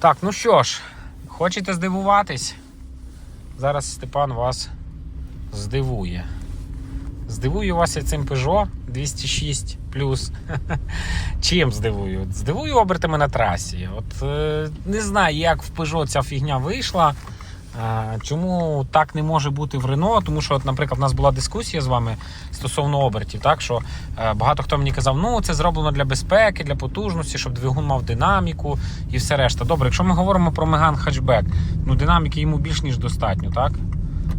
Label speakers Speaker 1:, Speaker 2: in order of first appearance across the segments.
Speaker 1: Так, ну що ж, хочете здивуватись? Зараз Степан вас здивує. Здивую вас я цим Peugeot 206 Чим здивую? Здивую обертами на трасі. От е, не знаю, як в Peugeot ця фігня вийшла. Чому так не може бути в Рено? Тому що, от, наприклад, у нас була дискусія з вами стосовно обертів, так що е, багато хто мені казав, ну це зроблено для безпеки, для потужності, щоб двигун мав динаміку і все решта. Добре, якщо ми говоримо про Меган хетчбек, ну динаміки йому більш ніж достатньо, так?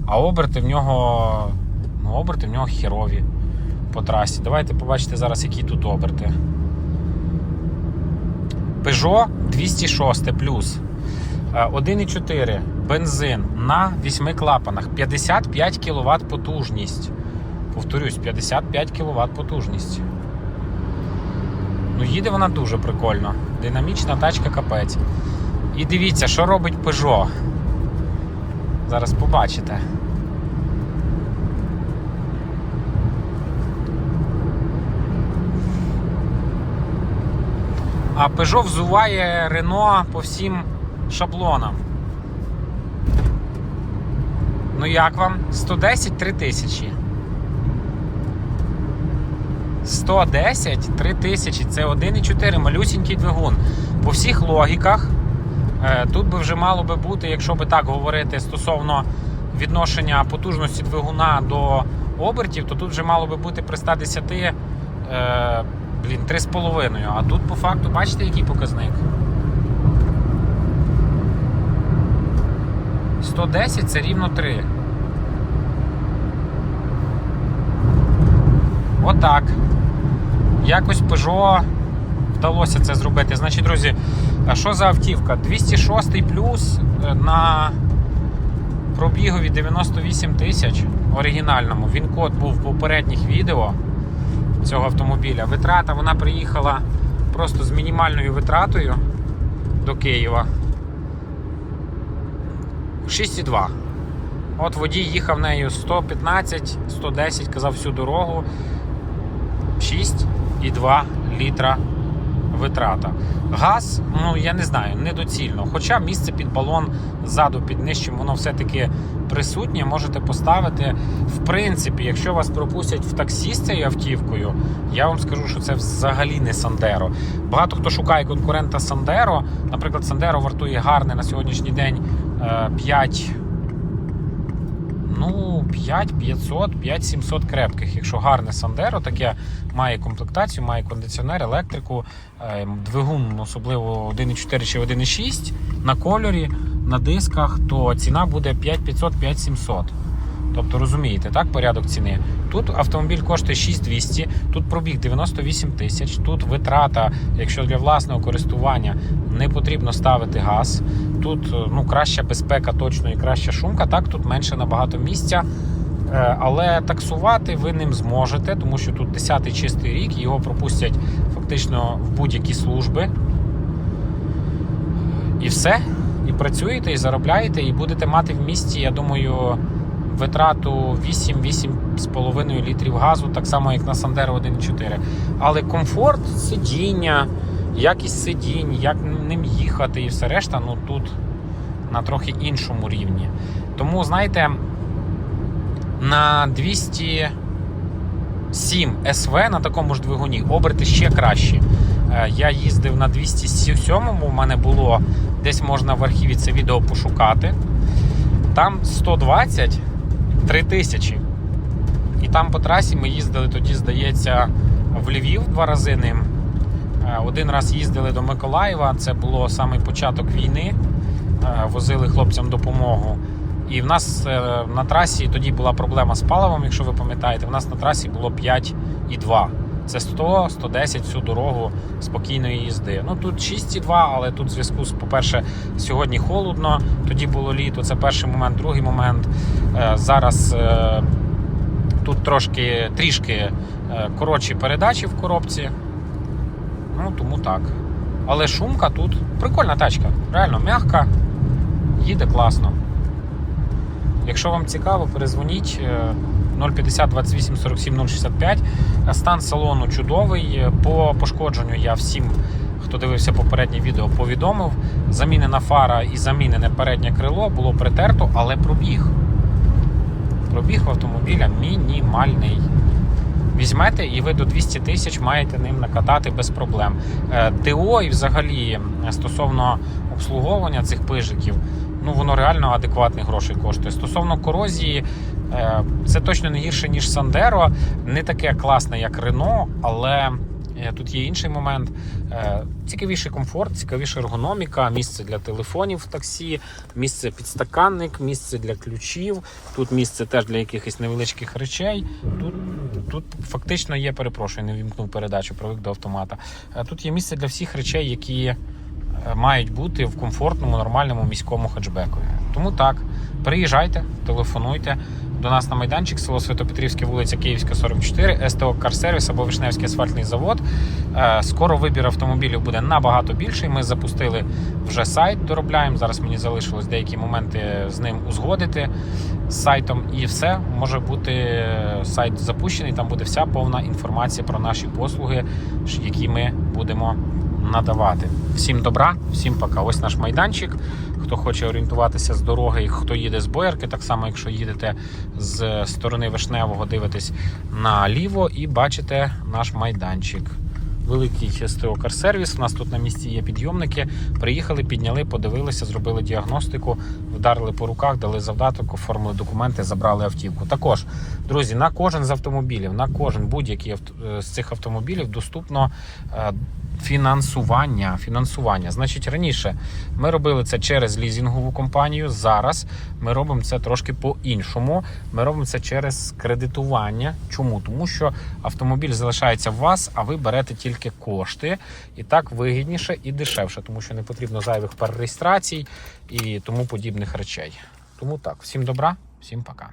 Speaker 1: А оберти в нього. Ну, оберти в нього херові по трасі. Давайте побачите зараз, які тут оберти. Peugeot 206 плюс. Е, 1,4 бензин на 8 клапанах. 55 кВт потужність. Повторюсь, 55 кВт потужність. Ну, їде вона дуже прикольно. Динамічна тачка капець. І дивіться, що робить Peugeot. Зараз побачите. А Peugeot взуває Renault по всім шаблонам. Ну як вам? 110 3000. 110 3000 це 1,4 малюсінький двигун. По всіх логіках. е, Тут би вже мало би бути, якщо би так говорити стосовно відношення потужності двигуна до обертів, то тут вже мало би бути при 110 е, блін, 3,5. А тут по факту, бачите, який показник? 110 це рівно 3. Отак. Якось Peugeot вдалося це зробити. Значить, друзі, а що за автівка? 206 плюс е, на пробігові 98 тисяч оригінальному. Він код був в попередніх відео цього автомобіля. Витрата вона приїхала просто з мінімальною витратою до Києва. 6,2. От водій їхав нею 115, 110, казав всю дорогу. 6,2 літра витрата. Газ, ну я не знаю, недоцільно. Хоча місце під балон ззаду під нижчим, воно все-таки присутнє, можете поставити. В принципі, якщо вас пропустять в таксі з цією автівкою, я вам скажу, що це взагалі не Сандеро. Багато хто шукає конкурента Сандеро. Наприклад, Сандеро вартує гарне на сьогоднішній день 5. Ну, 5500, 5700 крепких. Якщо гарне Сандеро, таке має комплектацію, має кондиціонер, електрику, е, двигун, особливо 1.4 чи 1.6 на кольорі, на дисках, то ціна буде 5500, 5700. Тобто розумієте, так, порядок ціни. Тут автомобіль коштує 6200, тут пробіг 98 тисяч, тут витрата, якщо для власного користування не потрібно ставити газ. Тут е, ну, краща безпека точно і краща шумка. Так, тут менше набагато місця. Е, Але таксувати ви ним зможете, тому що тут 10-й чистий рік, його пропустять фактично в будь-які служби. І все. І працюєте, і заробляєте, і будете мати в місті, я думаю, витрату 8-8,5 літрів газу, так само, як на Sandero 1.4. Але комфорт, сидіння, якість сидінь, як ним їхати і все решта, ну тут на трохи іншому рівні. Тому, знаєте, на 207 СВ на такому ж двигуні оберти ще кращі. Е, Я їздив на 207-му, у мене було десь можна в архіві це відео пошукати. Там 120 3000. І там по трасі ми їздили тоді, здається, в Львів два рази ним. Е, Один раз їздили до Миколаєва, це було саме початок війни. Е, Возили хлопцям допомогу. І в нас е, на трасі тоді була проблема з паливом, якщо ви пам'ятаєте, в нас на трасі було 5,2. Це 100-110 всю дорогу спокійної їзди. Ну тут 6,2, але тут в зв'язку з, по-перше, сьогодні холодно, тоді було літо. Це перший момент, другий момент. Е, Зараз е, тут трошки трішки е, коротші передачі в коробці. Ну, тому так. Але шумка тут прикольна тачка. Реально м'яка, їде класно. Якщо вам цікаво, перезвоніть 050 28 47 065. Стан салону чудовий. По пошкодженню я всім хто дивився попереднє відео, повідомив. Замінена фара і замінене переднє крило було притерто, але пробіг. Пробіг автомобіля мінімальний. Візьмете і ви до 200 тисяч маєте ним накатати без проблем. Е, ТО і взагалі е, стосовно обслуговування цих пижиків, ну воно реально адекватних грошей коштує. Стосовно корозії, е, це точно не гірше, ніж Сандеро, не таке класне, як Рено, але е, тут є інший момент. Е, Цікавіший комфорт, цікавіша ергономіка, місце для телефонів в таксі, місце підстаканник, місце для ключів. Тут місце теж для якихось невеличких речей. Тут, тут фактично є, перепрошую, не вімкнув передачу, привик до автомата. Тут є місце для всіх речей, які мають бути в комфортному, нормальному міському хетчбекові. Тому так, приїжджайте, телефонуйте. До нас на майданчик, село Святопетрівське, вулиця Київська, 44, СТО Карсервіс або Вишневський асфальтний завод. Е, Скоро вибір автомобілів буде набагато більший. Ми запустили вже сайт, доробляємо. Зараз мені залишилось деякі моменти з ним узгодити з сайтом, і все може бути е, сайт запущений. Там буде вся повна інформація про наші послуги, які ми будемо надавати. Всім добра, всім пока. Ось наш майданчик. Хто хоче орієнтуватися з дороги, і хто їде з боярки, так само, якщо їдете з сторони Вишневого, дивитесь наліво і бачите наш майданчик. Великий СТО Карсервіс. У нас тут на місці є підйомники. Приїхали, підняли, подивилися, зробили діагностику, вдарили по руках, дали завдаток, оформили документи, забрали автівку. Також, друзі, на кожен з автомобілів, на кожен будь-який е, з цих автомобілів доступно е, фінансування. Фінансування. Значить, раніше ми робили це через лізінгову компанію. Зараз ми робимо це трошки по-іншому. Ми робимо це через кредитування. Чому? Тому що автомобіль залишається в вас, а ви берете тільки кошти. І так вигідніше і дешевше, тому що не потрібно зайвих перереєстрацій і тому подібних речей. Тому так, всім добра, всім пока.